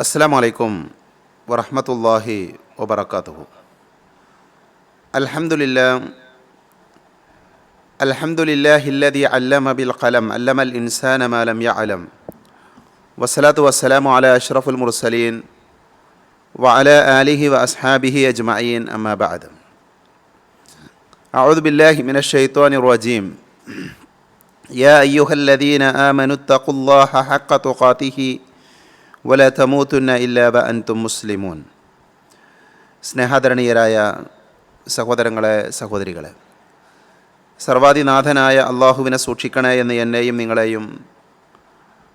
السلام عليكم ورحمة الله وبركاته. الحمد لله الحمد لله الذي علم بالقلم علم الإنسان ما لم يعلم. والصلاة والسلام على أشرف المرسلين وعلى آله وأصحابه أجمعين أما بعد. أعوذ بالله من الشيطان الرجيم. يا أيها الذين آمنوا اتقوا الله حق تقاته വല തമൂത്തുന്ന ഇല്ലാബ അൻതും മുസ്ലിമൂൻ. സ്നേഹാദരണീയരായ സഹോദരങ്ങളെ സഹോദരികളെ സർവാധിനാഥനായ അള്ളാഹുവിനെ സൂക്ഷിക്കണേ എന്ന് എന്നെയും നിങ്ങളെയും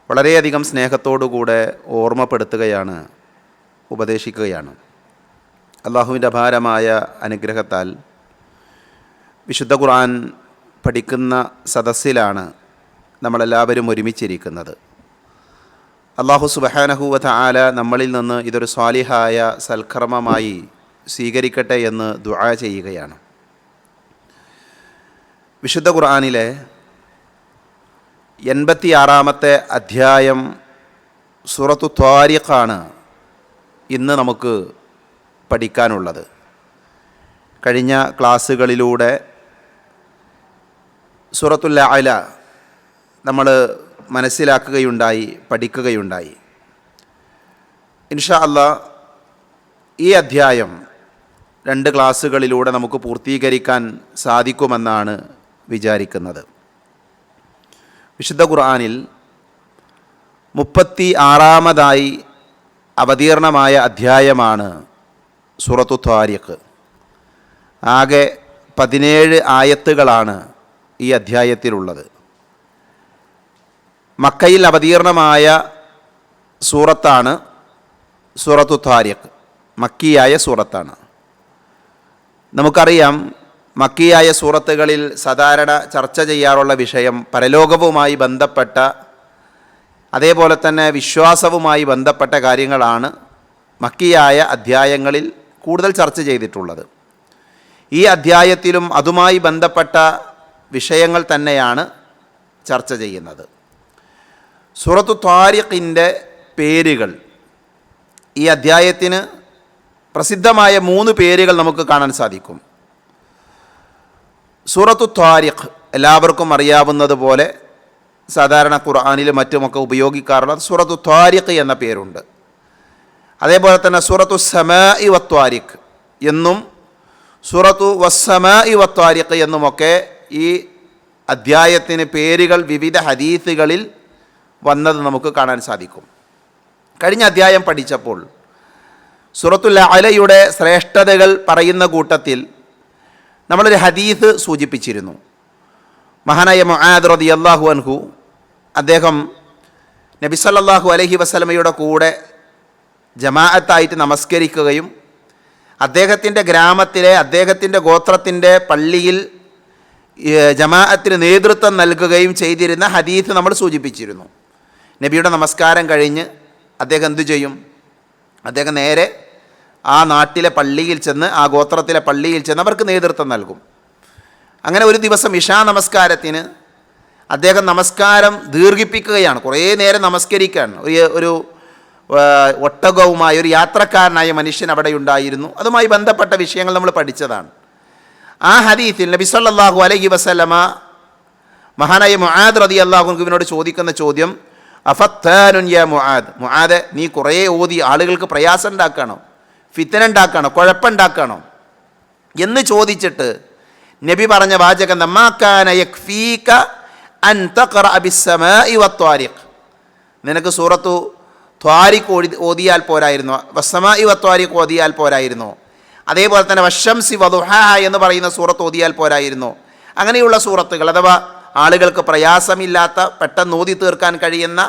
വളരെയധികം സ്നേഹത്തോടുകൂടെ ഓർമ്മപ്പെടുത്തുകയാണ് ഉപദേശിക്കുകയാണ്. അള്ളാഹുവിന്റെ ഭാരമായ അനുഗ്രഹത്താൽ വിശുദ്ധ ഖുർആൻ പഠിക്കുന്ന സദസ്സിലാണ് നമ്മളെല്ലാവരും ഒരുമിച്ചിരിക്കുന്നത്. അള്ളാഹു സുബഹാനഹുവത ആല നമ്മളിൽ നിന്ന് ഇതൊരു സ്വാലിഹായ സൽക്കർമ്മമായി സ്വീകരിക്കട്ടെ എന്ന് ദുആ ചെയ്യുകയാണ്. വിശുദ്ധ ഖുർആനിലെ എൺപത്തിയാറാമത്തെ അധ്യായം സുറത്തു ത്വാരിഖാണ് ഇന്ന് നമുക്ക് പഠിക്കാനുള്ളത്. കഴിഞ്ഞ ക്ലാസ്സുകളിലൂടെ സുറത്തുല്ല അല നമ്മൾ മനസ്സിലാക്കുകയുണ്ടായി പഠിക്കുകയുണ്ടായി. ഇൻഷാ അല്ല ഈ അധ്യായം രണ്ട് ക്ലാസ്സുകളിലൂടെ നമുക്ക് പൂർത്തീകരിക്കാൻ സാധിക്കുമെന്നാണ് വിചാരിക്കുന്നത്. വിശുദ്ധ ഖുർആാനിൽ മുപ്പത്തി ആറാമതായി അവതീർണമായ അധ്യായമാണ് സുറത്തു ത്വാരിഖ്. ആകെ പതിനേഴ് ആയത്തുകളാണ് ഈ അധ്യായത്തിലുള്ളത്. മക്കയിൽ അവതീർണമായ സൂറത്താണ് സൂറത്തു താരിഖ് മക്കിയായ സൂറത്താണ്. നമുക്കറിയാം മക്കിയായ സൂറത്തുകളിൽ സാധാരണ ചർച്ച ചെയ്യാറുള്ള വിഷയം പരലോകവുമായി ബന്ധപ്പെട്ട അതേപോലെ തന്നെ വിശ്വാസവുമായി ബന്ധപ്പെട്ട കാര്യങ്ങളാണ് മക്കിയായ അധ്യായങ്ങളിൽ കൂടുതൽ ചർച്ച ചെയ്തിട്ടുള്ളത്. ഈ അധ്യായത്തിലും അതുമായി ബന്ധപ്പെട്ട വിഷയങ്ങൾ തന്നെയാണ് ചർച്ച ചെയ്യുന്നത്. സൂറത്തു ത്വാരിഖിന്റെ പേരുകൾ. ഈ അധ്യായത്തിന് പ്രസിദ്ധമായ മൂന്ന് പേരുകൾ നമുക്ക് കാണാൻ സാധിക്കും. സൂറത്തു ത്വാരിഖ് എല്ലാവർക്കും അറിയാവുന്നത് പോലെ സാധാരണ ഖുർആാനിലും മറ്റുമൊക്കെ ഉപയോഗിക്കാറുള്ള സൂറത്തു ത്വാരിഖ് എന്ന പേരുണ്ട്. അതേപോലെ തന്നെ സൂറത്തു സമ ഇ വത്വാരിഖ് എന്നും സൂറത്തു വസ്സമ ഇ വത്വാരിഖ് എന്നുമൊക്കെ ഈ അധ്യായത്തിന് പേരുകൾ വിവിധ ഹദീസുകളിൽ വന്നത് നമുക്ക് കാണാൻ സാധിക്കും. കഴിഞ്ഞ അധ്യായം പഠിച്ചപ്പോൾ സുറത്തുൽ അലയുടെ ശ്രേഷ്ഠതകൾ പറയുന്ന കൂട്ടത്തിൽ നമ്മളൊരു ഹദീസ് സൂചിപ്പിച്ചിരുന്നു. മഹാനായ മൊഹാദ് റതി അള്ളാഹു അൻഹു അദ്ദേഹം നബി സല്ലല്ലാഹു അലൈഹി വസല്ലമയുടെ കൂടെ ജമാഅത്തായിട്ട് നമസ്കരിക്കുകയും അദ്ദേഹത്തിന്റെ ഗ്രാമത്തിലെ അദ്ദേഹത്തിന്റെ ഗോത്രത്തിന്റെ പള്ളിയിൽ ജമാഅത്തിന് നേതൃത്വം നൽകുകയും ചെയ്തിരുന്ന ഹദീസ് നമ്മൾ സൂചിപ്പിച്ചിരുന്നു. നബിയുടെ നമസ്കാരം കഴിഞ്ഞ് അദ്ദേഹം എന്തു ചെയ്യും? അദ്ദേഹം നേരെ ആ നാട്ടിലെ പള്ളിയിൽ ചെന്ന് ആ ഗോത്രത്തിലെ പള്ളിയിൽ ചെന്ന് അവർക്ക് നേതൃത്വം നൽകും. അങ്ങനെ ഒരു ദിവസം ഇഷാ നമസ്കാരത്തിന് അദ്ദേഹം നമസ്കാരം ദീർഘിപ്പിക്കുകയാണ്. കുറേ നേരം നമസ്കരിക്കുകയാണ്. ഒരു ഒരു ഒട്ടകവുമായ ഒരു യാത്രക്കാരനായ മനുഷ്യൻ അവിടെ ഉണ്ടായിരുന്നു. അതുമായി ബന്ധപ്പെട്ട വിഷയങ്ങൾ നമ്മൾ പഠിച്ചതാണ്. ആ ഹദീത്തിൽ നബി സല്ലല്ലാഹു അലൈഹി വസല്ലമ മഹാനായ മുആദ് റതി അള്ളാഹുവിനോട് ചോദിക്കുന്ന ചോദ്യം അഫത്താനുൻ യാ മുആദ്. മുആദ് നീ കുറേ ഓതി ആളുകൾക്ക് പ്രയാസം ഉണ്ടാക്കണോ? ഫിത്തന ഉണ്ടാക്കണോ? കുഴപ്പമുണ്ടാക്കണോ എന്ന് ചോദിച്ചിട്ട് നബി പറഞ്ഞ വാചകം നമ്മാക്കാന യക്ഫീക അൻ തഖറ ബിസ്സമാഇ വത്വാരിഖ് നിനക്ക് സൂറത്തു ത്വാരിഖ് ഓടി ഓതിയാൽ പോരായിരുന്നോ. വസ്സമായി വത്വാരിഖ് ഓതിയാൽ പോരായിരുന്നോ. അതേപോലെ തന്നെ വശംസി വധുഹ എന്ന് പറയുന്ന സൂറത്ത് ഓതിയാൽ പോരായിരുന്നോ. അങ്ങനെയുള്ള സൂറത്തുകൾ. അഥവാ ആളുകൾക്ക് പ്രയാസമില്ലാത്ത പെട്ടെന്ന് ഓതി തീർക്കാൻ കഴിയുന്ന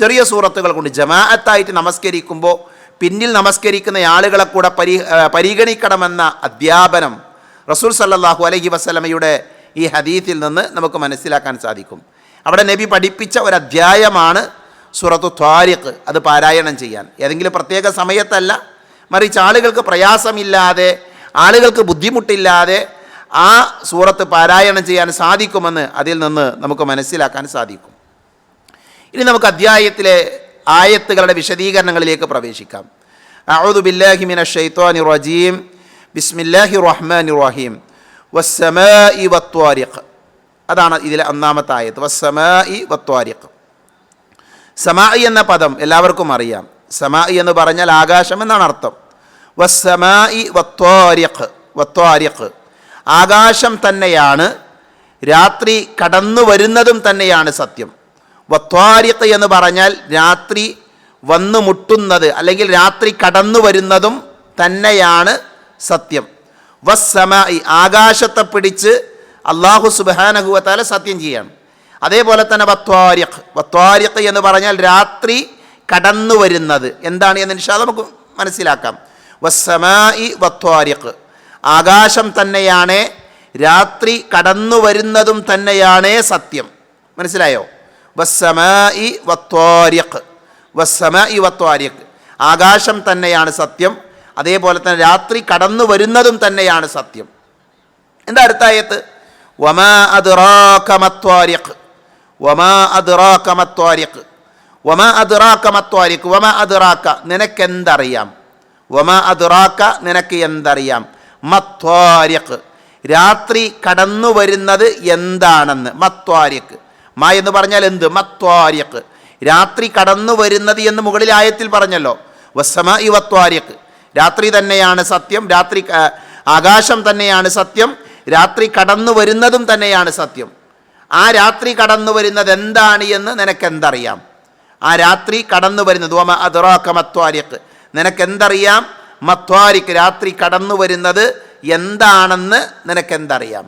ചെറിയ സൂറത്തുകൾ കൊണ്ട് ജമാഅത്തായിട്ട് നമസ്കരിക്കുമ്പോൾ പിന്നിൽ നമസ്കരിക്കുന്ന ആളുകളെ കൂടെ പരി പരിഗണിക്കണമെന്ന അധ്യാപനം റസൂൽ സല്ലാഹു അലഹി വസല്ലമയുടെ ഈ ഹദീത്തിൽ നിന്ന് നമുക്ക് മനസ്സിലാക്കാൻ സാധിക്കും. അവിടെ നബി പഠിപ്പിച്ച ഒരു അധ്യായമാണ് സൂറത്തു ത്വാരിഖ് അത് പാരായണം ചെയ്യാൻ. ഏതെങ്കിലും പ്രത്യേക സമയത്തല്ല മറിച്ച് ആളുകൾക്ക് പ്രയാസമില്ലാതെ ആളുകൾക്ക് ബുദ്ധിമുട്ടില്ലാതെ ആ സൂറത്ത് പാരായണം ചെയ്യാൻ സാധിക്കുമെന്ന് അതിൽ നിന്ന് നമുക്ക് മനസ്സിലാക്കാൻ സാധിക്കും. ഇനി നമുക്ക് അധ്യായത്തിലെ ആയത്തുകളുടെ വിശദീകരണങ്ങളിലേക്ക് പ്രവേശിക്കാം. അഊദു ബില്ലാഹി മിന ഷൈത്വാനി റജീം. ബിസ്മില്ലാഹി റഹ്മാനി റഹീം. ഇ വത്വാരിഖ്. അതാണ് ഇതിലെ ഒന്നാമത്തെ ആയത്ത്. വസ്സമാഇ വത്വാരിഖ്. സമായി എന്ന പദം എല്ലാവർക്കും അറിയാം. സമായി എന്ന് പറഞ്ഞാൽ ആകാശം എന്നാണ് അർത്ഥം. വസ്സമായി വത്വാരിഖ്. വത്വാരിഖ്. ആകാശം തന്നെയാണ് രാത്രി കടന്നു വരുന്നതും തന്നെയാണ് സത്യം. വത്വാരിത്ത് എന്ന് പറഞ്ഞാൽ രാത്രി വന്നു മുട്ടുന്നത് അല്ലെങ്കിൽ രാത്രി കടന്നു വരുന്നതും തന്നെയാണ് സത്യം. വസ്സമായി ആകാശത്തെ പിടിച്ച് അള്ളാഹു സുബാനഹുവത്താല സത്യം ചെയ്യാണ്. അതേപോലെ തന്നെ വത്വാരിഖ് വത്വാരിഖ് എന്ന് പറഞ്ഞാൽ രാത്രി കടന്നു വരുന്നത്. എന്താണ് എന്ന് വെച്ചാൽ നമുക്ക് മനസ്സിലാക്കാം. വസ്സമായി വത്വാരിഖ് ആകാശം തന്നെയാണ് രാത്രി കടന്നു വരുന്നതും തന്നെയാണ് സത്യം. മനസ്സിലായോ? വസ്സമ ഇ വത്വാര്യക്ക് വസ്സമ ഇ വത്വാര്യക്ക് ആകാശം തന്നെയാണ് സത്യം അതേപോലെ തന്നെ രാത്രി കടന്നു വരുന്നതും തന്നെയാണ് സത്യം. എന്താ അടുത്തായത് വമ വമാ അദ്റാക മത്വാരിഖ്. വമാ അദ്റാക വമ വമാ അദ്റാക മത്വാരിഖ്. വമാ റാക്ക നിനക്കെന്തറിയാം? വമാ റാക്ക നിനക്ക് എന്തറിയാം? മത്വാരിഖ്. രാത്രി കടന്നു വരുന്നത് എന്താണെന്ന്? മത്വാര്യക്ക് മാ എന്ന് പറഞ്ഞാൽ എന്ത്? മത്വാര്യക്ക് രാത്രി കടന്നു വരുന്നത് എന്ന് മുകളിൽ ആയത്തിൽ പറഞ്ഞല്ലോ. ഈ വത്വാരിഖ്. രാത്രി തന്നെയാണ് സത്യം. രാത്രി ആകാശം തന്നെയാണ് സത്യം. രാത്രി കടന്നു വരുന്നതും തന്നെയാണ് സത്യം. ആ രാത്രി കടന്നു വരുന്നത് എന്താണ് എന്ന് നിനക്കെന്തറിയാം? ആ രാത്രി കടന്നു വരുന്നത്. ഓമ അതുറാക്ക മത്വാരിക്ക് നിനക്കെന്തറിയാം? മത്വാരിക്ക് രാത്രി കടന്നു വരുന്നത് എന്താണെന്ന് നിനക്ക് നിനക്കെന്തറിയാം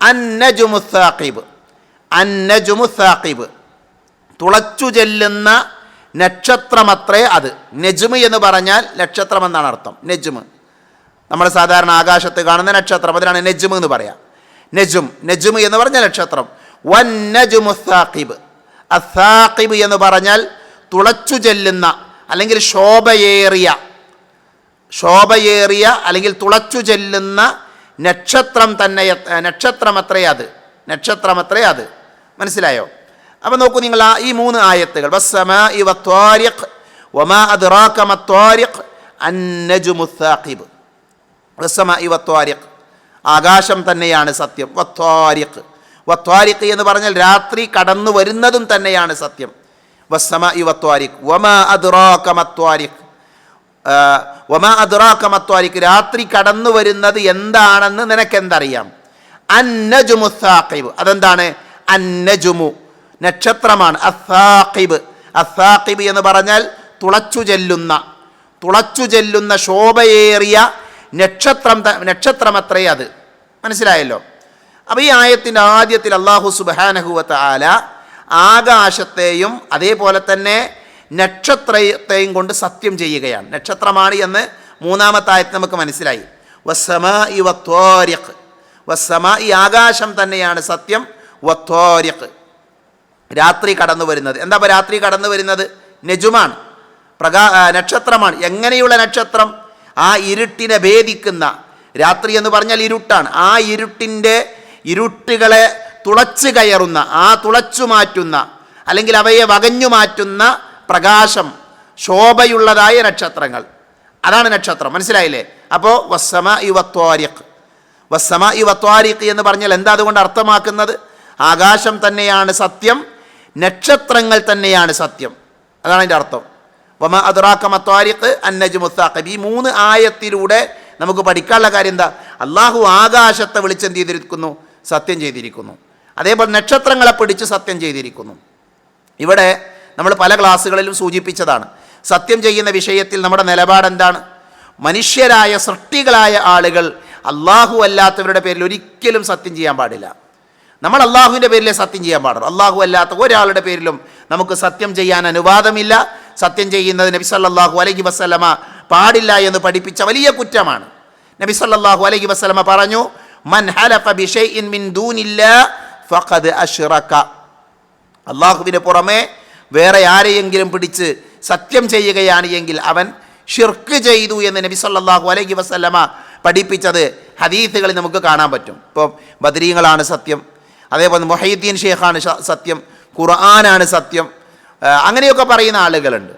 അന്നജുമുസാഖിബ് അന്നജുമുസാഖിബ് തുളച്ചു ചെല്ലുന്ന നക്ഷത്രമത്രേ അത്. നെജുമ് എന്ന് പറഞ്ഞാൽ നക്ഷത്രം എന്നാണ് അർത്ഥം. നെജുമ്. നമ്മൾ സാധാരണ ആകാശത്ത് കാണുന്ന നക്ഷത്രം അതിനാണ് നെജ്മ് എന്ന് പറയാം. നെജും നെജും എന്ന് പറഞ്ഞ നക്ഷത്രം. വൻ നജുമുസാഖിബ് അസാഖിബ് എന്ന് പറഞ്ഞാൽ തുളച്ചു ചെല്ലുന്ന അല്ലെങ്കിൽ ശോഭയേറിയ ശോഭയേറിയ അല്ലെങ്കിൽ തുളച്ചു ചെല്ലുന്ന നക്ഷത്രം തന്നെ നക്ഷത്രമത്രേ അത്. നക്ഷത്രമത്രേ അത്. മനസ്സിലായോ? അപ്പം നോക്കൂ നിങ്ങൾ ആ ഈ മൂന്ന് ആയത്തുകൾ. വമാ ആകാശം തന്നെയാണ് സത്യം. വത്വാരിഖ്. വത്വാരിഖ് എന്ന് പറഞ്ഞാൽ രാത്രി കടന്നു വരുന്നതും തന്നെയാണ് സത്യം. വസ്സമാഇ വത്വാരിഖ്. വമാ അത് മത്വാരിഖ്. മത്വാരിഖ് രാത്രി കടന്നു വരുന്നത് എന്താണെന്ന് നിനക്കെന്തറിയാം? അന്നജുമു സാഖിബ്. അതെന്താണ്? അന്നജുമു. നക്ഷത്രമാണ്. അസാഖിബ്. അസാഖിബ് എന്ന് പറഞ്ഞാൽ തുളച്ചു ചെല്ലുന്ന തുളച്ചു ചെല്ലുന്ന ശോഭയേറിയ നക്ഷത്രം നക്ഷത്രം നക്ഷത്രമത്രേ അത്. മനസ്സിലായല്ലോ? അപ്പോൾ ഈ ആയത്തിന്റെ ആദ്യത്തിൽ അള്ളാഹു സുബാനഹുവത്ത് ആല ആകാശത്തെയും അതേപോലെ തന്നെ നക്ഷത്രത്തെയും കൊണ്ട് സത്യം ചെയ്യുകയാണ്. നക്ഷത്രമാണ് എന്ന് മൂന്നാമത്തെ ആയത്ത് നമുക്ക് മനസ്സിലായി. വസമ ഇ വത്തോര്യക്ക് വസമ ഈ ആകാശം തന്നെയാണ് സത്യം വത്തോര്യക്ക് രാത്രി കടന്നു വരുന്നത്. എന്താ രാത്രി കടന്നു വരുന്നത്? നെജുമാണ്. പ്രകാ നക്ഷത്രമാണ്. എങ്ങനെയുള്ള നക്ഷത്രം? ആ ഇരുട്ടിനെ ഭേദിക്കുന്ന രാത്രി എന്ന് പറഞ്ഞാൽ ഇരുട്ടാണ്. ആ ഇരുട്ടിന്റെ ഇരുട്ടുകളെ തുളച്ചു കയറുന്ന ആ തുളച്ചു മാറ്റുന്ന അല്ലെങ്കിൽ അവയെ വകഞ്ഞു മാറ്റുന്ന പ്രകാശം ശോഭയുള്ളതായ നക്ഷത്രങ്ങൾ. അതാണ് നക്ഷത്രം. മനസ്സിലായില്ലേ? അപ്പോൾ വസ്സമ ഇ വത്വാരിഖ്. വസ്സമ ഇ വത്വാരിഖ് എന്ന് പറഞ്ഞാൽ എന്താ അതുകൊണ്ട് അർത്ഥമാക്കുന്നത്? ആകാശം തന്നെയാണ് സത്യം നക്ഷത്രങ്ങൾ തന്നെയാണ് സത്യം. അതാണ് അതിന്റെ അർത്ഥം. വമ അദ്റാക്ക മത്വാരിഖ് അന്നജ് മുത്താഖബ് ഈ മൂന്ന് ആയത്തിലൂടെ നമുക്ക് പഠിക്കാനുള്ള കാര്യം എന്താ? അള്ളാഹു ആകാശത്തെ വിളിച്ചം ചെയ്തിരിക്കുന്നു സത്യം ചെയ്തിരിക്കുന്നു. അതേപോലെ നക്ഷത്രങ്ങളെ പിടിച്ച് സത്യം ചെയ്തിരിക്കുന്നു. ഇവിടെ നമ്മൾ പല ക്ലാസ്സുകളിലും സൂചിപ്പിച്ചതാണ്. സത്യം ചെയ്യുന്ന വിഷയത്തിൽ നമ്മുടെ നിലപാട് എന്താണ്? മനുഷ്യരായ സൃഷ്ടികളായ ആളുകൾ അള്ളാഹു അല്ലാത്തവരുടെ പേരിൽ ഒരിക്കലും സത്യം ചെയ്യാൻ പാടില്ല. നമ്മൾ അള്ളാഹുവിന്റെ പേരിലെ സത്യം ചെയ്യാൻ പാടുള്ളൂ. അള്ളാഹു അല്ലാത്ത ഒരാളുടെ പേരിലും നമുക്ക് സത്യം ചെയ്യാൻ അനുവാദമില്ല. സത്യം ചെയ്യുന്നത് നബി സല്ലല്ലാഹു അലൈഹി വസല്ലമ പാടില്ല എന്ന് പഠിപ്പിച്ച വലിയ കുറ്റമാണ്. നബി സല്ലല്ലാഹു അലൈഹി വസല്ലമ പറഞ്ഞു മൻ ഹലഫ മിൻ ഫഖദ് അള്ളാഹുവിന് പുറമെ വേറെ ആരെയെങ്കിലും പിടിച്ച് സത്യം ചെയ്യുകയാണ് എങ്കിൽ അവൻ ഷിർക്ക് ചെയ്തു എന്ന് നബി സല്ലാഹു അലൈഹി വസ്ലമ പഠിപ്പിച്ചത് ഹദീസുകളിൽ നമുക്ക് കാണാൻ പറ്റും. ഇപ്പോൾ ബദരീങ്ങളാണ് സത്യം അതേപോലെ മൊഹീദ്ദീൻ ഷേഖാണ് സത്യം ഖുർആനാണ് സത്യം അങ്ങനെയൊക്കെ പറയുന്ന ആളുകളുണ്ട്.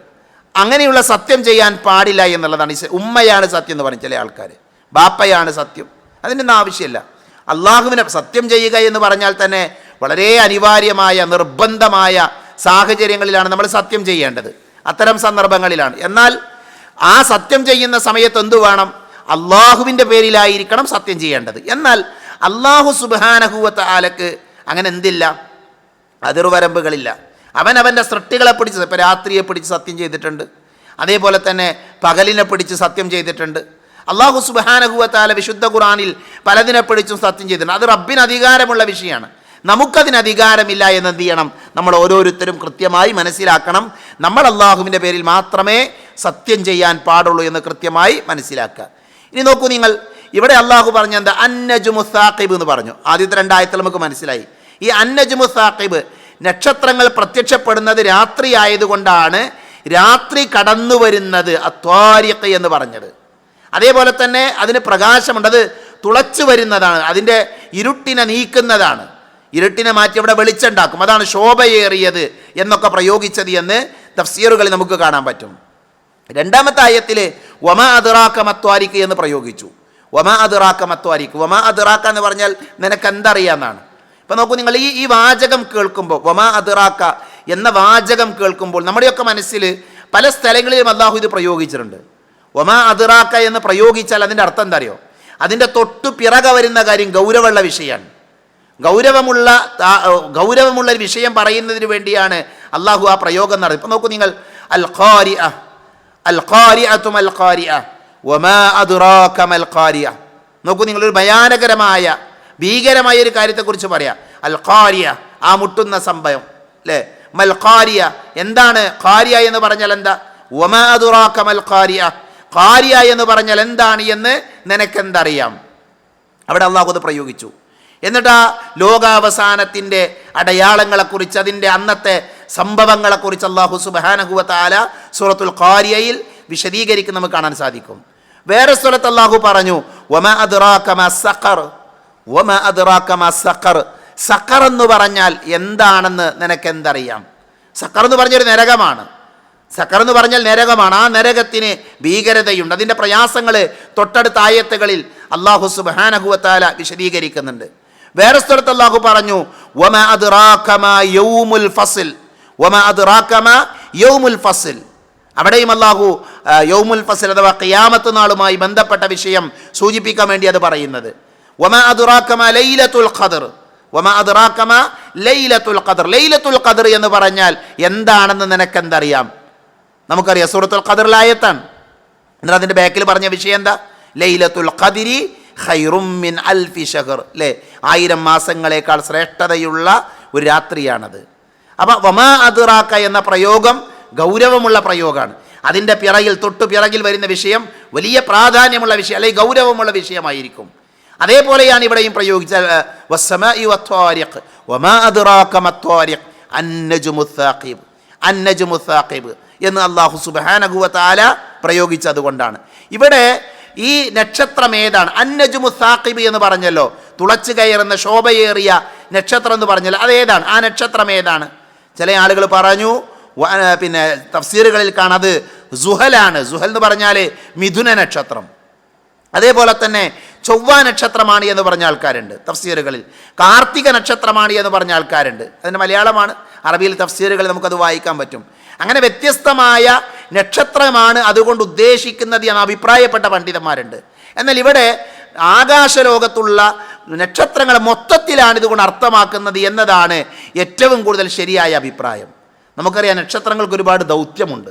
അങ്ങനെയുള്ള സത്യം ചെയ്യാൻ പാടില്ല എന്നുള്ളതാണ് ഉമ്മയാണ് സത്യം എന്ന് പറഞ്ഞ ചില ആൾക്കാർ ബാപ്പയാണ് സത്യം അതിനൊന്നും ആവശ്യമില്ല. അള്ളാഹുവിനെ സത്യം ചെയ്യുക എന്ന് പറഞ്ഞാൽ തന്നെ വളരെ അനിവാര്യമായ നിർബന്ധമായ സാഹചര്യങ്ങളിലാണ് നമ്മൾ സത്യം ചെയ്യേണ്ടത്. അത്തരം സന്ദർഭങ്ങളിലാണ്. എന്നാൽ ആ സത്യം ചെയ്യുന്ന സമയത്ത് എന്തു വേണം? അള്ളാഹുവിന്റെ പേരിലായിരിക്കണം സത്യം ചെയ്യേണ്ടത്. എന്നാൽ അള്ളാഹു സുബാനഹുവത്ത് ആലക്ക് അങ്ങനെ എന്തില്ല? അതിർവരമ്പുകളില്ല. അവൻ അവന്റെ സൃഷ്ടികളെ പിടിച്ച് ഇപ്പോൾ രാത്രിയെ പിടിച്ച് സത്യം ചെയ്തിട്ടുണ്ട്. അതേപോലെ തന്നെ പകലിനെ പിടിച്ച് സത്യം ചെയ്തിട്ടുണ്ട്. അള്ളാഹു സുബാനഹുവത്താല വിശുദ്ധ ഖുറാനിൽ പലതിനെ പിടിച്ചും സത്യം ചെയ്തിട്ടുണ്ട്. അത് റബ്ബിന് അധികാരമുള്ള വിഷയമാണ്. നമുക്കതിന് അധികാരമില്ല എന്ന് എന്ത് ചെയ്യണം? നമ്മൾ ഓരോരുത്തരും കൃത്യമായി മനസ്സിലാക്കണം. നമ്മൾ അള്ളാഹുവിന്റെ പേരിൽ മാത്രമേ സത്യം ചെയ്യാൻ പാടുള്ളൂ എന്ന് കൃത്യമായി മനസ്സിലാക്കുക. ഇനി നോക്കൂ നിങ്ങൾ. ഇവിടെ അള്ളാഹു പറഞ്ഞ എന്താ അന്നജുമുസാഖിബ് എന്ന് പറഞ്ഞു. ആദ്യത്തെ രണ്ടായത്തിൽ നമുക്ക് മനസ്സിലായി. ഈ അന്നജുമുസാഖിബ് നക്ഷത്രങ്ങൾ പ്രത്യക്ഷപ്പെടുന്നത് രാത്രി ആയതുകൊണ്ടാണ് രാത്രി കടന്നു വരുന്നത് അത്വാരിഖ് എന്ന് പറഞ്ഞത്. അതേപോലെ തന്നെ അതിന് പ്രകാശമുണ്ട്. അത് തുളച്ചു വരുന്നതാണ്. അതിന്റെ ഇരുട്ടിനെ നീക്കുന്നതാണ്. ഇരുട്ടിനെ മാറ്റി അവിടെ വെളിച്ചുണ്ടാക്കും അതാണ് ശോഭയേറിയത് എന്നൊക്കെ പ്രയോഗിച്ചത് എന്ന് തഫ്സീറുകളിൽ നമുക്ക് കാണാൻ പറ്റും. രണ്ടാമത്തെ ആയത്തിൽ വമ അതിറാക്ക മത്വാരിക്ക് എന്ന് പ്രയോഗിച്ചു. വമ അതിറാക്ക മത്വാരിക്ക് വമ അതിറാക്ക എന്ന് പറഞ്ഞാൽ നിനക്ക് എന്തറിയാന്നാണ് ഇപ്പം നോക്കൂ നിങ്ങൾ ഈ ഈ വാചകം കേൾക്കുമ്പോൾ വമ അതിറാക്ക എന്ന വാചകം കേൾക്കുമ്പോൾ നമ്മുടെയൊക്കെ മനസ്സിൽ പല സ്ഥലങ്ങളിലും അള്ളാഹു ഇത് പ്രയോഗിച്ചിട്ടുണ്ട്. വമ അതിറാക്ക എന്ന് പ്രയോഗിച്ചാൽ അതിന്റെ അർത്ഥം എന്താ അറിയോ? അതിന്റെ തൊട്ടു പിറകെ വരുന്ന കാര്യം ഗൗരവമുള്ള വിഷയമാണ്. ഗൗരവമുള്ള ഗൗരവമുള്ള ഒരു വിഷയം പറയുന്നതിന് വേണ്ടിയാണ് അള്ളാഹു ആ പ്രയോഗം നടത്തി ഇപ്പം നോക്കൂ നിങ്ങൾ അൽ ഖാരി അൽ ഖാരിഅത്തും അൽ ഖാരിഅ വമാ അദ്റാക മൽ ഖാരിഅ നോക്കൂ നിങ്ങളൊരു ഭയാനകരമായ ഭീകരമായ ഒരു കാര്യത്തെക്കുറിച്ച് പറയാം. അൽ ഖാരിയ ആ മുട്ടുന്ന സംഭവം അല്ലേ മൽ ഖാരിയ എന്താണ് ഖാരിയ എന്ന് പറഞ്ഞാൽ എന്താ? അദ്റാക മൽ ഖാരിയ ഖാരിയ എന്ന് പറഞ്ഞാൽ എന്താണ് എന്ന് നിനക്കെന്തറിയാം? അവിടെ അള്ളാഹു അത് പ്രയോഗിച്ചു. എന്നിട്ട് ലോകാവസാനത്തിന്റെ അടയാളങ്ങളെക്കുറിച്ച് അതിന്റെ അന്നത്തെ സംഭവങ്ങളെക്കുറിച്ച് അള്ളാഹു സുബാനഹുവാല സുറത്തുൽ ഖാരിയയിൽ വിശദീകരിക്കുന്ന നമുക്ക് കാണാൻ സാധിക്കും. വേറെ സ്ഥലത്ത് അള്ളാഹു പറഞ്ഞു അദ്റാക്കമ സഖർ സഖർ. സഖർ എന്ന് പറഞ്ഞാൽ എന്താണെന്ന് നിനക്ക് എന്തറിയാം സക്കർ എന്ന് പറഞ്ഞൊരു നരകമാണ്. സക്കർ എന്ന് പറഞ്ഞാൽ നരകമാണ്. ആ നരകത്തിന് ഭീകരതയുണ്ട്. അതിന്റെ പ്രയാസങ്ങൾ തൊട്ടടുത്ത ആയത്തുകളിൽ അള്ളാഹു സുബാനഹുവത്താല വിശദീകരിക്കുന്നുണ്ട്. വേറെ സ്ഥലത്ത് അള്ളാഹു പറഞ്ഞു യൗമുൽ യൗമുൽ അവിടെയും അല്ലാഹു യൗമുൽ ഫസിൽ അഥവാ ഖിയാമത്ത് നാളുമായി ബന്ധപ്പെട്ട വിഷയം സൂചിപ്പിക്കാൻ വേണ്ടി അത് പറയുന്നത്. ലൈലത്തുൽ ലൈലത്തുൽ ലൈലത്തുൽ എന്ന് പറഞ്ഞാൽ എന്താണെന്ന് നിനക്ക് എന്തറിയാം നമുക്കറിയാം സൂറത്തുൽ ഖദറിലായത്താണ് എന്നാൽ അതിന്റെ ബാക്കിൽ പറഞ്ഞ വിഷയം എന്താ? ലൈലത്തുൽ ഖദിരി ഖൈറും മിൻ അൽഫി ഷഹർ അല്ലേ ആയിരം മാസങ്ങളേക്കാൾ ശ്രേഷ്ഠതയുള്ള ഒരു രാത്രിയാണത്. അപ്പം വമാ അതിറാക്ക എന്ന പ്രയോഗം ഗൗരവമുള്ള പ്രയോഗമാണ്. അതിന്റെ പിറകിൽ തൊട്ടു പിറകിൽ വരുന്ന വിഷയം വലിയ പ്രാധാന്യമുള്ള വിഷയം അല്ലെങ്കിൽ ഗൗരവമുള്ള വിഷയമായിരിക്കും. അതേപോലെയാണ് ഇവിടെയും പ്രയോഗിച്ച എന്ന് അള്ളാഹു സുബ്ഹാനഹു വതആല പ്രയോഗിച്ചത് കൊണ്ടാണ് ഇവിടെ ഈ നക്ഷത്രം ഏതാണ്? അന്നജുമു സാഖിബ് എന്ന് പറഞ്ഞല്ലോ. തുളച്ചു കയറുന്ന ശോഭയേറിയ നക്ഷത്രം എന്ന് പറഞ്ഞല്ലോ. അതേതാണ് ആ നക്ഷത്രം ഏതാണ്? ചില ആളുകൾ പറഞ്ഞു പിന്നെ തഫ്സീറുകളിൽ കാണത് സുഹലാണ്. സുഹൽ എന്ന് പറഞ്ഞാൽ മിഥുന നക്ഷത്രം. അതേപോലെ തന്നെ ചൊവ്വ നക്ഷത്രമാണ് എന്ന് പറഞ്ഞ ആൾക്കാരുണ്ട് തഫ്സീറുകളിൽ. കാർത്തിക നക്ഷത്രമാണ് എന്ന് പറഞ്ഞ ആൾക്കാരുണ്ട്. അതിന്റെ മലയാളമാണ്. അറബിയിൽ തഫ്സീറുകളിൽ നമുക്കത് വായിക്കാൻ പറ്റും. അങ്ങനെ വ്യത്യസ്തമായ നക്ഷത്രമാണ് അതുകൊണ്ട് ഉദ്ദേശിക്കുന്നത് എന്ന് അഭിപ്രായപ്പെട്ട പണ്ഡിതന്മാരുണ്ട്. എന്നാൽ ഇവിടെ ആകാശലോകത്തുള്ള നക്ഷത്രങ്ങൾ മൊത്തത്തിലാണ് ഇതുകൊണ്ട് അർത്ഥമാക്കുന്നത് എന്നതാണ് ഏറ്റവും കൂടുതൽ ശരിയായ അഭിപ്രായം. നമുക്കറിയാം നക്ഷത്രങ്ങൾക്ക് ഒരുപാട് ദൗത്യമുണ്ട്.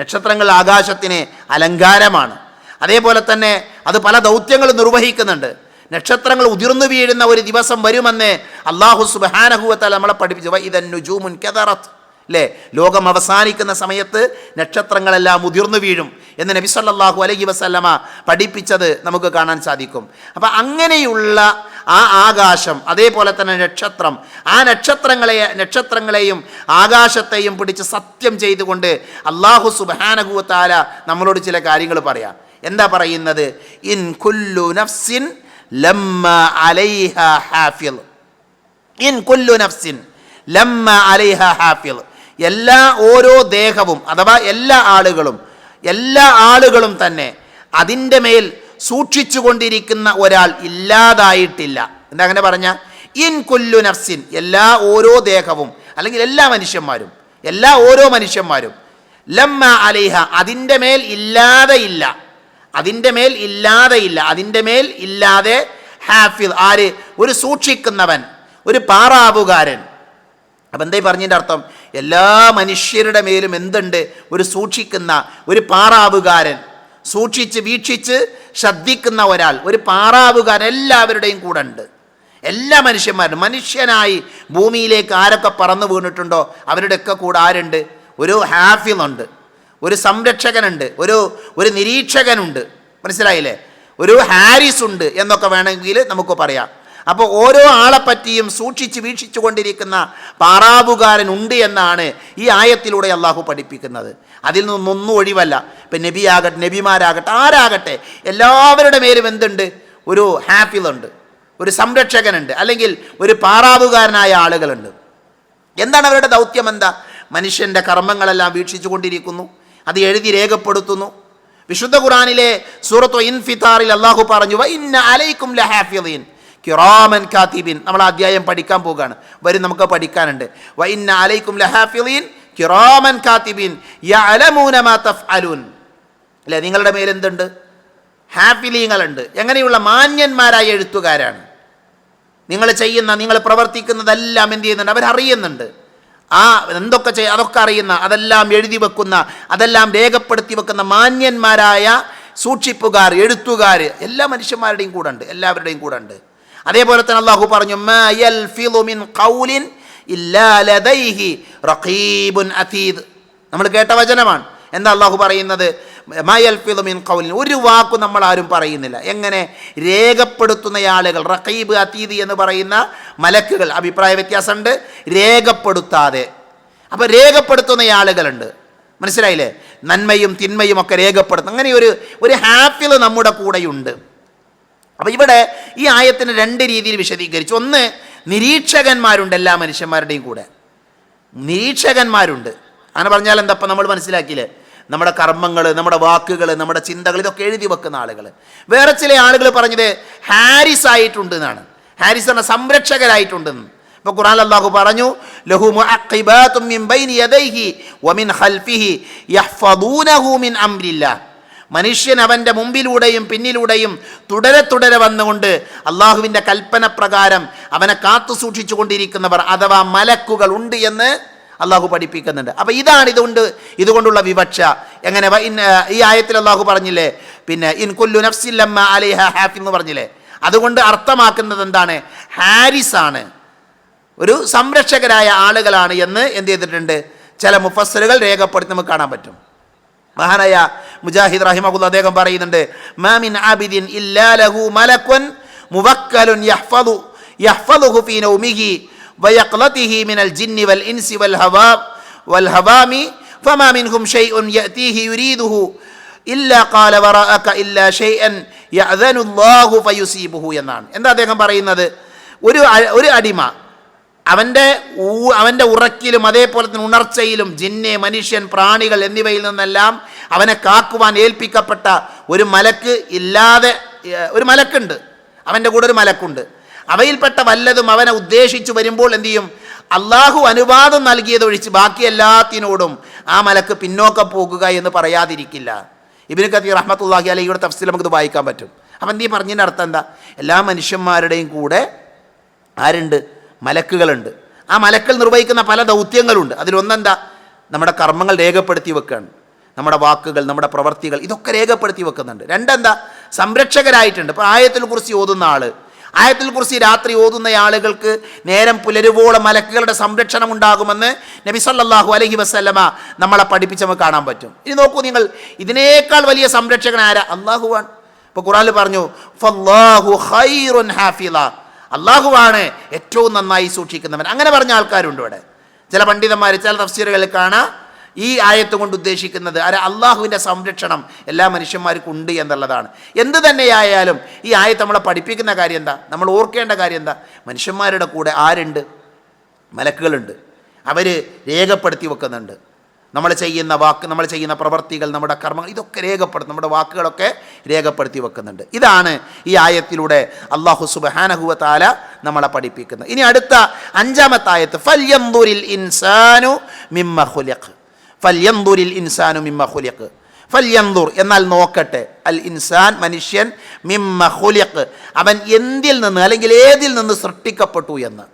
നക്ഷത്രങ്ങൾ ആകാശത്തിന് അലങ്കാരമാണ്. അതേപോലെ തന്നെ അത് പല ദൗത്യങ്ങളും നിർവഹിക്കുന്നുണ്ട്. നക്ഷത്രങ്ങൾ ഉതിർന്നു വീഴുന്ന ഒരു ദിവസം വരുമെന്ന് അള്ളാഹു സുബാനഹുവത്താൽ നമ്മളെ പഠിപ്പിച്ചു. ഇതൻ ജൂമുൻ കെതറത്ത് അല്ലേ ലോകം അവസാനിക്കുന്ന സമയത്ത് നക്ഷത്രങ്ങളെല്ലാം ഉതിർന്നു വീഴും എന്ന് നബി സല്ലല്ലാഹു അലൈഹി വസല്ലമ പഠിപ്പിച്ചത് നമുക്ക് കാണാൻ സാധിക്കും. അപ്പം അങ്ങനെയുള്ള ആ ആകാശം അതേപോലെ തന്നെ നക്ഷത്രം ആ നക്ഷത്രങ്ങളെ നക്ഷത്രങ്ങളെയും ആകാശത്തെയും പിടിച്ച് സത്യം ചെയ്തുകൊണ്ട് അള്ളാഹു സുബാനഹുവത്താല നമ്മളോട് ചില കാര്യങ്ങൾ പറയാം. എന്താ പറയുന്നത്? ഇൻ കുല്ലു നഫ്സിൻ ലമ്മ അലൈഹ ഹാഫിൽ ഇൻ കുല്ലു നഫ്സിൻ ലമ്മ അലൈഹ ഹാഫിൽ എല്ലാ ഓരോ ദേഹവും അഥവാ എല്ലാ ആളുകളും എല്ലാ ആളുകളും തന്നെ അതിന്റെ മേൽ സൂക്ഷിച്ചു കൊണ്ടിരിക്കുന്ന ഒരാൾ ഇല്ലാതായിട്ടില്ല. എന്താ അങ്ങനെ പറഞ്ഞ? ഇൻ കുല്ലു നഫ്സിൻ എല്ലാ ഓരോ ദേഹവും അല്ലെങ്കിൽ എല്ലാ മനുഷ്യന്മാരും എല്ലാ ഓരോ മനുഷ്യന്മാരും ലമ്മ അലിഹ അതിന്റെ മേൽ ഇല്ലാതെ ഇല്ല. അതിന്റെ മേൽ ഇല്ലാതെ ഇല്ല. അതിന്റെ മേൽ ഇല്ലാതെ ഹാഫിദ് ആര്? ഒരു സൂക്ഷിക്കുന്നവൻ ഒരു പാറാവുകാരൻ. അപ്പം എന്തായി പറഞ്ഞതിന്റെ അർത്ഥം? എല്ലാ മനുഷ്യരുടെ മേലും എന്തുണ്ട്? ഒരു സൂക്ഷിക്കുന്ന ഒരു പാറാവുകാരൻ. സൂക്ഷിച്ച് വീക്ഷിച്ച് ശ്രദ്ധിക്കുന്ന ഒരാൾ. ഒരു പാറാവുകാരൻ എല്ലാവരുടെയും കൂടെ ഉണ്ട്. എല്ലാ മനുഷ്യന്മാരും. മനുഷ്യനായി ഭൂമിയിലേക്ക് ആരൊക്കെ പറന്നു വീണിട്ടുണ്ടോ? അവരുടെയൊക്കെ കൂടെ ആരുണ്ട്? ഒരു ഹാഫിളുണ്ട്. ഒരു സംരക്ഷകനുണ്ട്. ഒരു ഒരു നിരീക്ഷകനുണ്ട്. മനസ്സിലായില്ലേ? ഒരു ഹാരിസ് ഉണ്ട് എന്നൊക്കെ വേണമെങ്കിൽ നമുക്ക് പറയാം. അപ്പോൾ ഓരോ ആളെപ്പറ്റിയും സൂക്ഷിച്ച് വീക്ഷിച്ചു കൊണ്ടിരിക്കുന്ന പാറാവുകാരൻ ഉണ്ട് എന്നാണ് ഈ ആയത്തിലൂടെ അള്ളാഹു പഠിപ്പിക്കുന്നത്. അതിൽ നിന്നൊന്നും ഒഴിവല്ല. ഇപ്പം നബിയാകട്ടെ നബിമാരാകട്ടെ ആരാകട്ടെ എല്ലാവരുടെ മേലും എന്തുണ്ട്? ഒരു ഹാഫിളുണ്ട് ഒരു സംരക്ഷകനുണ്ട് അല്ലെങ്കിൽ ഒരു പാറാവുകാരനായ ആളുകളുണ്ട്. എന്താണ് അവരുടെ ദൗത്യം എന്താ? മനുഷ്യന്റെ കർമ്മങ്ങളെല്ലാം വീക്ഷിച്ചു കൊണ്ടിരിക്കുന്നു അത് എഴുതി രേഖപ്പെടുത്തുന്നു. വിശുദ്ധ ഖുറാനിലെ സൂറത്തു ഇൻഫിത്താറിൽ അള്ളാഹു പറഞ്ഞു ഇന്ന അലൈക്കും ലഹാഫിദീൻ കിറാമൻ കാത്തിബിൻ. നമ്മൾ അധ്യായം പഠിക്കാൻ പോകുകയാണ് വരും നമുക്ക് പഠിക്കാനുണ്ട്. വ അലൈക്കും ലഹാഫിലീൻ കിറാമൻ കാത്തിബിൻ തഫ്അലൂൻ. അല്ലേ നിങ്ങളുടെ മേലെന്തുണ്ട് ഹാഫിലീങ്ങളുണ്ട്. എങ്ങനെയുള്ള മാന്യന്മാരായ എഴുത്തുകാരാണ്. നിങ്ങൾ ചെയ്യുന്ന നിങ്ങൾ പ്രവർത്തിക്കുന്നതെല്ലാം എന്ത് ചെയ്യുന്നുണ്ട്? അവരറിയുന്നുണ്ട്. ആ എന്തൊക്കെ ചെയ്യ അതൊക്കെ അറിയുന്ന അതെല്ലാം എഴുതി വെക്കുന്ന അതെല്ലാം രേഖപ്പെടുത്തി വെക്കുന്ന മാന്യന്മാരായ സൂക്ഷിപ്പുകാർ എഴുത്തുകാർ എല്ലാ മനുഷ്യന്മാരുടെയും കൂടെ ഉണ്ട്. എല്ലാവരുടെയും കൂടെ ഉണ്ട്. അതേപോലെ തന്നെ അള്ളാഹു പറഞ്ഞു "മാ യൽഫിളു മിൻ ഖൗലിൻ ഇല്ലാ ലദൈഹി റഖീബുൻ അതീദ് നമ്മൾ കേട്ട വചനമാണ്. എന്താ അള്ളാഹു പറയുന്നത്? "മാ യൽഫിളു മിൻ ഖൗലിൻ. ഒരു വാക്കും നമ്മൾ ആരും പറയുന്നില്ല. എങ്ങനെ? രേഖപ്പെടുത്തുന്ന ആളുകൾ റഖീബ് അതീദ് എന്ന് പറയുന്ന മലക്കുകൾ. അഭിപ്രായ വ്യത്യാസമുണ്ട്. രേഖപ്പെടുത്താതെ. അപ്പോൾ രേഖപ്പെടുത്തുന്ന ആളുകളുണ്ട്. മനസ്സിലായില്ലേ? നന്മയും തിന്മയും ഒക്കെ രേഖപ്പെടുത്തും അങ്ങനെ ഒരു ഒരു ഹാപ്പിൽ നമ്മുടെ കൂടെയുണ്ട്. അപ്പോൾ ഇവിടെ ഈ ആയത്തിന് രണ്ട് രീതിയിൽ വിശദീകരിച്ചു. ഒന്ന് നിരീക്ഷകന്മാരുണ്ട് എല്ലാ മനുഷ്യന്മാരുടെയും കൂടെ. നിരീക്ഷകന്മാരുണ്ട്. അങ്ങനെ പറഞ്ഞാൽ എന്താ അപ്പം നമ്മൾ മനസ്സിലാക്കിയില്ലേ? നമ്മുടെ കർമ്മങ്ങൾ നമ്മുടെ വാക്കുകൾ നമ്മുടെ ചിന്തകൾ ഇതൊക്കെ എഴുതി വെക്കുന്ന ആളുകൾ വേറെ ചില ആളുകൾ പറഞ്ഞത് ഹാരിസ് ആയിട്ടുണ്ട് എന്നാണ്. ഹാരിസ് എന്ന സംരക്ഷകരായിട്ടുണ്ടെന്ന്. ഇപ്പോൾ ഖുറാൻ അള്ളാഹു പറഞ്ഞു ലഹു മിൻ ബൈനി യദൈഹി വമിൻ യഹ്ഫദൂനഹു മിൻ മനുഷ്യൻ അവന്റെ മുമ്പിലൂടെയും പിന്നിലൂടെയും തുടരെ തുടരെ വന്നുകൊണ്ട് അള്ളാഹുവിന്റെ കൽപ്പന പ്രകാരം അവനെ കാത്തു സൂക്ഷിച്ചു കൊണ്ടിരിക്കുന്നവർ അഥവാ മലക്കുകൾ ഉണ്ട് എന്ന് അള്ളാഹു പഠിപ്പിക്കുന്നുണ്ട്. അപ്പോൾ ഇതാണ് ഇതുകൊണ്ട് ഇതുകൊണ്ടുള്ള വിവക്ഷ. എങ്ങനെ? ഈ ആയത്തിൽ അള്ളാഹു പറഞ്ഞില്ലേ? പിന്നെ ഇൻ കൊല്ലു നഫ്സില്ലമ്മ അലിഹ ഹാഫി എന്ന് പറഞ്ഞില്ലേ? അതുകൊണ്ട് അർത്ഥമാക്കുന്നത് എന്താണ്? ഹാരിസ് ആണ് ഒരു സംരക്ഷകരായ ആളുകളാണ് എന്ന് എന്ത് ചെയ്തിട്ടുണ്ട്? ചില മുഫസ്സറുകൾ രേഖപ്പെടുത്തി നമുക്ക് കാണാൻ പറ്റും. മഹാനായ മുജാഹിദ് റഹിമഹുല്ല അദ്ദേഹം പറയുന്നുണ്ട് മാമിൻ ആബിദിൻ ഇല്ലാലഹു മലക്കുൻ മുവക്കലുൻ യഹ്ഫദു യഹ്ഫദുഹു ഫീ നൗമിഹി വയഖ്ലതിഹി മിനൽ ജിന്നി വൽ ഇൻസി വൽ ഹവാ വൽ ഹവാമി ഫമാ മിൻഹും ഷൈഉൻ യഅതീഹി യുരീദുഹു ഇല്ലാ ഖാല വറാഅക ഇല്ലാ ഷൈഅൻ യഅദനുല്ലാഹു ഫയുസീബുഹു എന്നാണ്. എന്താ അദ്ദേഹം പറയുന്നത്? ഒരു ഒരു അടിമ അവന്റെ അവന്റെ ഉറക്കിലും അതേപോലെ തന്നെ ഉണർച്ചയിലും ജിന്നെ മനുഷ്യൻ പ്രാണികൾ എന്നിവയിൽ നിന്നെല്ലാം അവനെ കാക്കുവാൻ ഏൽപ്പിക്കപ്പെട്ട ഒരു മലക്ക് ഇല്ലാതെ ഒരു മലക്കുണ്ട്. അവന്റെ കൂടെ ഒരു മലക്കുണ്ട്. അവയിൽപ്പെട്ട വല്ലതും അവനെ ഉദ്ദേശിച്ചു വരുമ്പോൾ എന്തു ചെയ്യും? അള്ളാഹു അനുവാദം നൽകിയതൊഴിച്ച് ബാക്കി എല്ലാത്തിനോടും ആ മലക്ക് പിന്നോക്കം പോകുക എന്ന് പറയാതിരിക്കില്ല. ഇബിന് കത്തി റഹ്മത്തുള്ളാഹി അലഹിയുടെ തഫ്സിൽ നമുക്കിത് വായിക്കാൻ പറ്റും. അപ്പം നീ പറഞ്ഞതിന്റെ അർത്ഥം എന്താ? എല്ലാ മനുഷ്യന്മാരുടെയും കൂടെ ആരുണ്ട്? മലക്കുകളുണ്ട്. ആ മലക്കൾ നിർവഹിക്കുന്ന പല ദൗത്യങ്ങളുണ്ട്. അതിലൊന്നെന്താ? നമ്മുടെ കർമ്മങ്ങൾ രേഖപ്പെടുത്തി വെക്കുകയാണ് നമ്മുടെ വാക്കുകൾ നമ്മുടെ പ്രവർത്തികൾ ഇതൊക്കെ രേഖപ്പെടുത്തി വെക്കുന്നുണ്ട്. രണ്ടെന്താ? സംരക്ഷകരായിട്ടുണ്ട്. ഇപ്പോൾ ആയത്തിൽ കുറിച്ച് ഓതുന്ന ആൾ ആയത്തിൽ കുറിച്ച് രാത്രി ഓതുന്ന ആളുകൾക്ക് നേരം പുലരുവോളം മലക്കുകളുടെ സംരക്ഷണം ഉണ്ടാകുമെന്ന് നബി സല്ലല്ലാഹു അലൈഹി വസല്ലമ നമ്മളെ പഠിപ്പിച്ച് നമുക്ക് കാണാൻ പറ്റും. ഇനി നോക്കൂ നിങ്ങൾ ഇതിനേക്കാൾ വലിയ സംരക്ഷകൻ ആരാ? അള്ളാഹുവാണ് ഇപ്പോൾ ഖുറാനിൽ പറഞ്ഞു ഫല്ലാഹു ഹൈറുൻ ഹാഫിള അള്ളാഹുവാണ് ഏറ്റവും നന്നായി സൂക്ഷിക്കുന്നവൻ. അങ്ങനെ പറഞ്ഞ ആൾക്കാരുണ്ട് ഇവിടെ. ചില പണ്ഡിതന്മാർ ചില തഫ്സീറുകളിൽ കാണാം ഈ ആയത്ത് കൊണ്ട് ഉദ്ദേശിക്കുന്നത് അര അള്ളാഹുവിന്റെ സംരക്ഷണം എല്ലാ മനുഷ്യന്മാർക്കും ഉണ്ട് എന്നുള്ളതാണ്. എന്ത് തന്നെയായാലും ഈ ആയത്ത് നമ്മളെ പഠിപ്പിക്കുന്ന കാര്യം എന്താ? നമ്മൾ ഓർക്കേണ്ട കാര്യം എന്താ? മനുഷ്യന്മാരുടെ കൂടെ ആരുണ്ട്? മലക്കുകളുണ്ട്. അവർ രേഖപ്പെടുത്തി വെക്കുന്നുണ്ട്. നമ്മൾ ചെയ്യുന്ന വാക്ക് നമ്മൾ ചെയ്യുന്ന പ്രവർത്തികൾ നമ്മുടെ കർമ്മങ്ങൾ ഇതൊക്കെ രേഖപ്പെടുത്തും. നമ്മുടെ വാക്കുകളൊക്കെ രേഖപ്പെടുത്തി വെക്കുന്നുണ്ട്. ഇതാണ് ഈ ആയത്തിലൂടെ അള്ളാഹു സുബാനഹുവ താല നമ്മളെ പഠിപ്പിക്കുന്നത്. ഇനി അടുത്ത അഞ്ചാമത്തെ ആയത്ത് ഫല്യന്തുരിൽ ഇൻസാനു മിമ്മ ഹുലഖ് ഫല്യന്തുരിൽ ഇൻസാനു മിമ്മ ഹുലഖ് ഫല്യന്തുർ എന്നാൽ നോക്കട്ടെ അൽ ഇൻസാൻ മനുഷ്യൻ മിമ്മ ഹുലഖ് അവൻ എന്തിൽ നിന്ന് അല്ലെങ്കിൽ ഏതിൽ നിന്ന് സൃഷ്ടിക്കപ്പെട്ടു എന്ന്.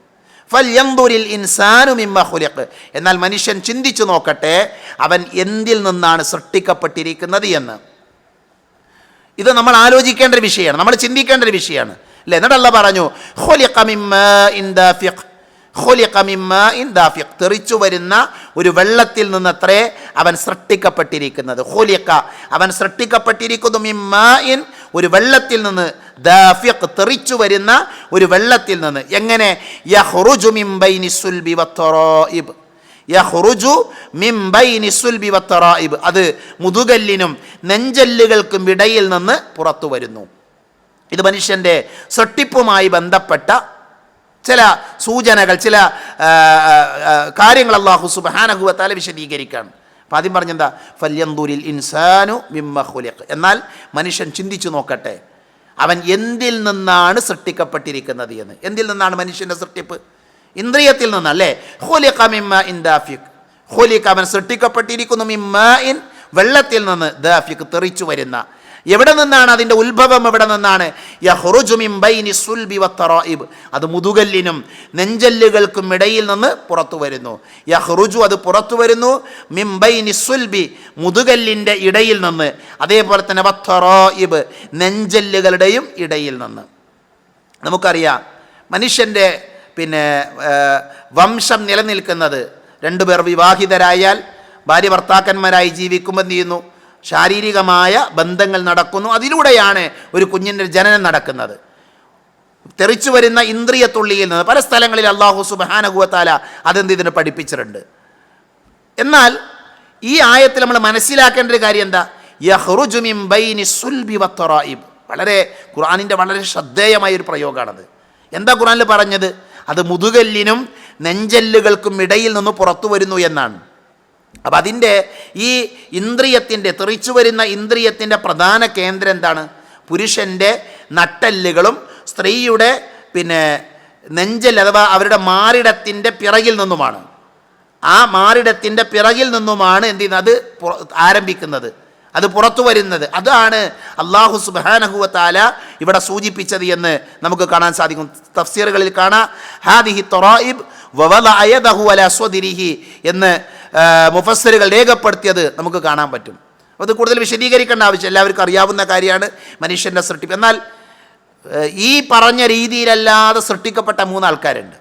ഫല്യന്തുരിൽ ഇൻസാനു മിമ്മ ഹുലഖ് എന്നാൽ മനുഷ്യൻ ചിന്തിച്ചു നോക്കട്ടെ അവൻ എന്തിൽ നിന്നാണ് സൃഷ്ടിക്കപ്പെട്ടിരിക്കുന്നത് എന്ന്. ഇത് നമ്മൾ ആലോചിക്കേണ്ട ഒരു വിഷയമാണ് നമ്മൾ ചിന്തിക്കേണ്ട ഒരു വിഷയമാണ്. അല്ലേ? എന്നിട്ടല്ല പറഞ്ഞു. തെറിച്ചു വരുന്ന ഒരു വെള്ളത്തിൽ നിന്നത്രേ അവൻ സൃഷ്ടിക്കപ്പെട്ടിരിക്കുന്നത്. ഹോലിയക്ക അവൻ സൃഷ്ടിക്കപ്പെട്ടിരിക്കുന്നു മിമ്മാഇൻ ഒരു വെള്ളത്തിൽ നിന്ന് ദാഫിഖ് തെറിച്ചു വരുന്ന ഒരു വെള്ളത്തിൽ നിന്ന്. എങ്ങനെ? യഹ്റുജു മിൻ ബൈനി സുൽബി യഹ്റുജു മിൻ ബൈനി സുൽബി അത് മുതുകല്ലിനും നെഞ്ചല്ലുകൾക്കും ഇടയിൽ നിന്ന് പുറത്തു വരുന്നു. ഇത് മനുഷ്യന്റെ സൃഷ്ടിപ്പുമായി ബന്ധപ്പെട്ട ചില സൂചനകൾ ചില കാര്യങ്ങൾ അള്ളാഹു സുബാനഹുവത്താലെ വിശദീകരിക്കുകയാണ്. അപ്പം ആദ്യം പറഞ്ഞെന്താ? ഫല്യന്തൂരിൽ ഇൻസാനു മിമ്മ ഖുലിഖ്. എന്നാൽ മനുഷ്യൻ ചിന്തിച്ചു നോക്കട്ടെ അവൻ എന്തിൽ നിന്നാണ് സൃഷ്ടിക്കപ്പെട്ടിരിക്കുന്നത് എന്ന്. എന്തിൽ നിന്നാണ് മനുഷ്യന്റെ സൃഷ്ടിപ്പ്? ഇന്ദ്രിയത്തിൽ നിന്നല്ലേ? ഹുലിഖ മിമ്മ ഇൻ ദാഫിക് ഹോലിഖ അവൻ സൃഷ്ടിക്കപ്പെട്ടിരിക്കുന്നു മിമ്മ ഇൻ വെള്ളത്തിൽ നിന്ന്. ദാഫിക് തെറിച്ചു വരുന്ന എവിടെ നിന്നാണ് അതിന്റെ ഉത്ഭവം എവിടെ നിന്നാണ്? അത് മുതുകല്ലിനും നെഞ്ചല്ലുകൾക്കും ഇടയിൽ നിന്ന് പുറത്തു വരുന്നു. യഹ്റുജു അത് പുറത്തു വരുന്നു. മിൻ ബൈനി സുൽബി മുതുകല്ലിന്റെ ഇടയിൽ നിന്ന്. അതേപോലെ തന്നെ വത്തറോയിബ് നെഞ്ചല്ലുകളുടെയും ഇടയിൽ നിന്ന്. നമുക്കറിയാം മനുഷ്യന്റെ പിന്നെ വംശം നിലനിൽക്കുന്നത്. രണ്ടുപേർ വിവാഹിതരായാൽ ഭാര്യ ഭർത്താക്കന്മാരായി ജീവിക്കുമ്പോൾ എന്ത് ചെയ്യുന്നു? ശാരീരികമായ ബന്ധങ്ങൾ നടക്കുന്നു. അതിലൂടെയാണ് ഒരു കുഞ്ഞിന്റെ ജനനം നടക്കുന്നത്. തെറിച്ചു വരുന്ന ഇന്ദ്രിയ തുള്ളിയിൽ നിന്ന് പല സ്ഥലങ്ങളിൽ അള്ളാഹു സുബാനകുവത്താല അതെന്ത് ഇതിന് പഠിപ്പിച്ചിട്ടുണ്ട്. എന്നാൽ ഈ ആയത്തിൽ നമ്മൾ മനസ്സിലാക്കേണ്ട ഒരു കാര്യം എന്താ? യഹ്റുജുമിം ബൈനി സുൽബി വത്തറായിബ്. വളരെ ഖുറാനിന്റെ വളരെ ശ്രദ്ധേയമായ ഒരു പ്രയോഗമാണത്. എന്താ ഖുർആനിൽ പറഞ്ഞത്? അത് മുതുകല്ലിനും നെഞ്ചല്ലുകൾക്കും ഇടയിൽ നിന്ന് പുറത്തു വരുന്നു എന്നാണ്. അപ്പം അതിന്റെ ഈ ഇന്ദ്രിയത്തിന്റെ തെറിച്ചു വരുന്ന ഇന്ദ്രിയത്തിന്റെ പ്രധാന കേന്ദ്രം എന്താണ്? പുരുഷന്റെ നട്ടെല്ലുകളും സ്ത്രീയുടെ പിന്നെ നെഞ്ചൽ അഥവാ അവരുടെ മാറിടത്തിന്റെ പിറകിൽ നിന്നുമാണ്. ആ മാറിടത്തിന്റെ പിറകിൽ നിന്നുമാണ് എന്ത് ചെയ്യുന്നത്? അത് ആരംഭിക്കുന്നത്. അത് പുറത്തു വരുന്നത്. അതാണ് അള്ളാഹു സുബാനഹുവത്താല ഇവിടെ സൂചിപ്പിച്ചത് എന്ന് നമുക്ക് കാണാൻ സാധിക്കും. തഫ്സീറുകളിൽ കാണാം. ഹാദിഹി തൊറായിബ് വവല അയദഹു അല അസ്വദിരിഹി എന്ന് മുഫസ്സിറുകൾ രേഖപ്പെടുത്തിയത് നമുക്ക് കാണാൻ പറ്റും. അത് കൂടുതൽ വിശദീകരിക്കേണ്ട ആവശ്യം എല്ലാവർക്കും അറിയാവുന്ന കാര്യമാണ് മനുഷ്യന്റെ സൃഷ്ടിപ്പ് എന്നാൽ ഈ പറഞ്ഞ രീതിയിലല്ലാതെ സൃഷ്ടിക്കപ്പെട്ട മൂന്ന് ആൾക്കാരുണ്ട്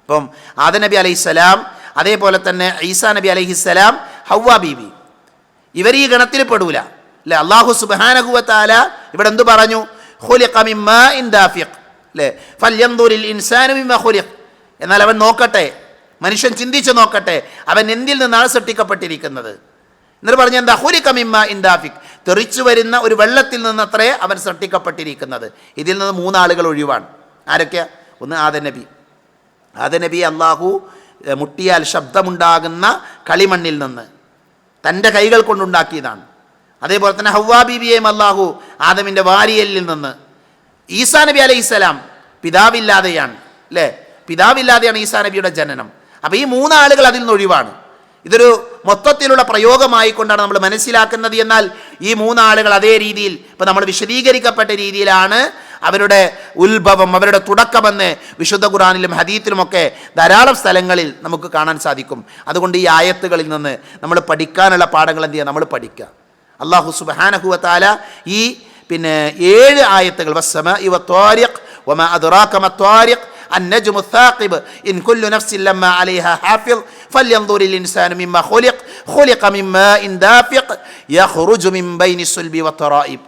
ഇപ്പം ആദ നബി അലൈഹിസ്സലാം അതേപോലെ തന്നെ ഈസാ നബി അലൈഹിസ്സലാം ഹവ്വ ബീബി ഇവർ ഈ ഗണത്തിൽ പെടൂല. അല്ലേ? അള്ളാഹു സുബാനഹുവത്താല ഇവിടെ എന്തു പറഞ്ഞു? ഖുലിഖ്. എന്നാൽ അവൻ നോക്കട്ടെ മനുഷ്യൻ ചിന്തിച്ചു നോക്കട്ടെ അവൻ എന്തിൽ നിന്നാണ് സൃഷ്ടിക്കപ്പെട്ടിരിക്കുന്നത്? എന്നിട്ട് പറഞ്ഞ എന്താ? ഹുരിക്കമിമ്മ മിമ്മ ഇൻ ദാഫിഖ് തെറിച്ചു വരുന്ന ഒരു വെള്ളത്തിൽ നിന്നത്രേ അവൻ സൃഷ്ടിക്കപ്പെട്ടിരിക്കുന്നത്. ഇതിൽ നിന്ന് മൂന്നാളുകൾ ഒഴിവാണ്. ആരൊക്കെയാ? ഒന്ന് ആദ നബി. ആദ നബി അള്ളാഹു മുട്ടിയാൽ ശബ്ദമുണ്ടാകുന്ന കളിമണ്ണിൽ നിന്ന് തന്റെ കൈകൾ കൊണ്ടുണ്ടാക്കിയതാണ്. അതേപോലെ തന്നെ ഹവ്വാ ബീബിയെയും അള്ളാഹു ആദമിന്റെ വാരിയലിൽ നിന്ന്. ഈസാ നബി അലൈഹിസ്സലാം പിതാവില്ലാതെയാണ് അല്ലേ? പിതാവില്ലാതെയാണ് ഈസാ നബിയുടെ ജനനം. അപ്പോൾ ഈ മൂന്നാളുകൾ അതിൽ നിന്ന് ഒഴിവാണ്. ഇതൊരു മൊത്തത്തിലുള്ള പ്രയോഗമായിക്കൊണ്ടാണ് നമ്മൾ മനസ്സിലാക്കുന്നത്. എന്നാൽ ഈ മൂന്നാളുകൾ അതേ രീതിയിൽ ഇപ്പം നമ്മൾ വിശദീകരിക്കപ്പെട്ട രീതിയിലാണ് അവരുടെ ഉത്ഭവം അവരുടെ തുടക്കമെന്ന് വിശുദ്ധ ഖുറാനിലും ഹദീത്തിലുമൊക്കെ ധാരാളം സ്ഥലങ്ങളിൽ നമുക്ക് കാണാൻ സാധിക്കും. അതുകൊണ്ട് ഈ ആയത്തുകളിൽ നിന്ന് നമ്മൾ പഠിക്കാനുള്ള പാഠങ്ങൾ എന്ത് ചെയ്യുക നമ്മൾ പഠിക്കുക. അള്ളാഹു സുബാനഹുവത്താല ഈ പിന്നെ ഏഴ് ആയത്തുകൾ വസ്സമ ഇവ ത്വാരിഖ് വമ അതുറാക്കമ മത്വാരിഖ് النجم الثاقب إن كل نفس لما عليها حافظ فلينظر الإنسان مما خلق خلق من ماء دافق يخرج من بين الصلب والترائب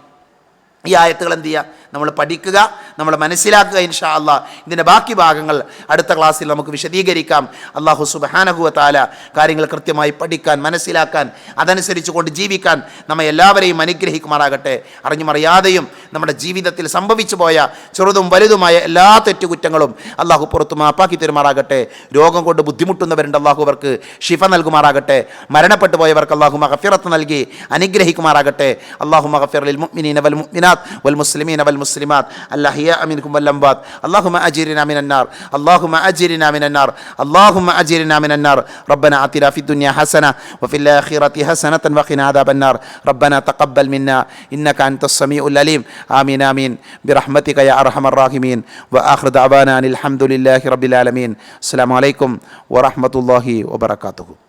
ഈ ആയത്തുകൾ എന്ത് ചെയ്യുക നമ്മൾ പഠിക്കുക നമ്മൾ മനസ്സിലാക്കുക ഇൻഷാ അള്ളാഹ് ഇതിന്റെ ബാക്കി ഭാഗങ്ങൾ അടുത്ത ക്ലാസ്സിൽ നമുക്ക് വിശദീകരിക്കാം. അള്ളാഹു സുബാനഹുവ താല കാര്യങ്ങൾ കൃത്യമായി പഠിക്കാൻ മനസ്സിലാക്കാൻ അതനുസരിച്ച് കൊണ്ട് ജീവിക്കാൻ നമ്മെ എല്ലാവരെയും അനുഗ്രഹിക്കുമാറാകട്ടെ. അറിഞ്ഞുമറിയാതെയും നമ്മുടെ ജീവിതത്തിൽ സംഭവിച്ചു പോയ ചെറുതും വലുതുമായ എല്ലാ തെറ്റുകുറ്റങ്ങളും അള്ളാഹു പുറത്തു മാപ്പാക്കി തരുമാറാകട്ടെ. രോഗം കൊണ്ട് ബുദ്ധിമുട്ടുന്നവരുണ്ട് അള്ളാഹുവർക്ക് ഷിഫ നൽകുമാറാകട്ടെ. മരണപ്പെട്ടു പോയവർക്ക് അള്ളാഹു മഹഫിറത്ത് നൽകി അനുഗ്രഹിക്കുമാറാകട്ടെ. അള്ളാഹു ലിൽ മുഅ്മിനീന വൽ മുഅ്മിനാത്ത് വൽ മുസ്ലിമീന വൽ والمسلمات الأحياء منكم والأموات اللهم أجرنا من النار. اللهم أجرنا من النار. اللهم أجرنا من النار. ربنا أعطنا في الدنيا حسنة وفي الآخرة حسنة وقنا عذاب النار. ربنا تقبل منا. إنك أنت السميع العليم. آمين آمين. برحمتك يا أرحم الراحمين. وآخر دعوانا أن الحمد لله رب العالمين. السلام عليكم ورحمة الله وبركاته.